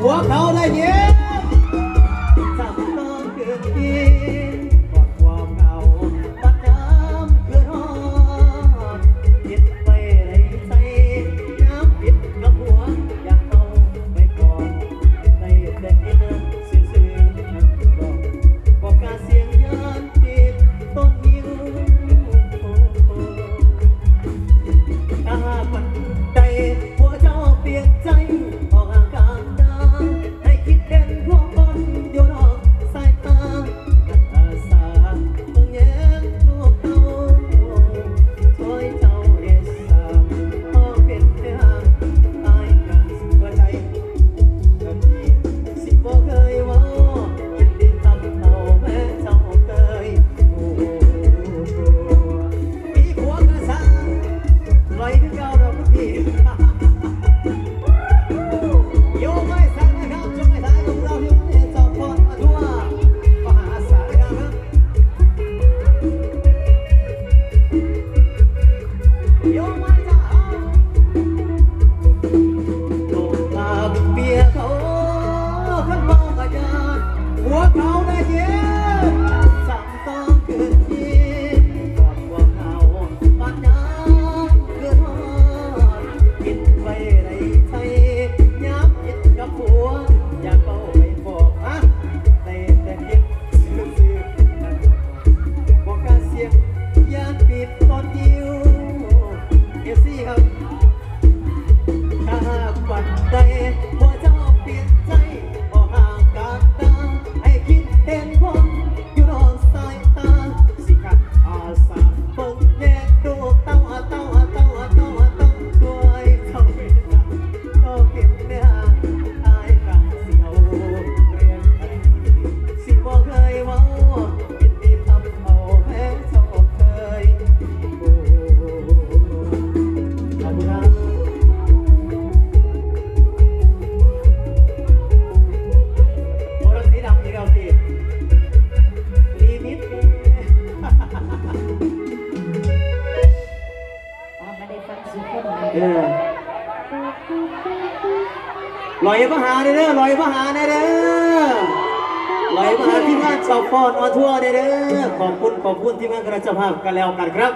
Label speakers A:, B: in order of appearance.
A: หัวเขาได้ยิน โยมา ลอยพระหาเด้อลอยพระหาเด้อลอยพระหาที่งาชาวฟอนอทั่วเด้อขอบคุณขอบคุณที่มากระเจ้ภาพกันแล้วกันครับ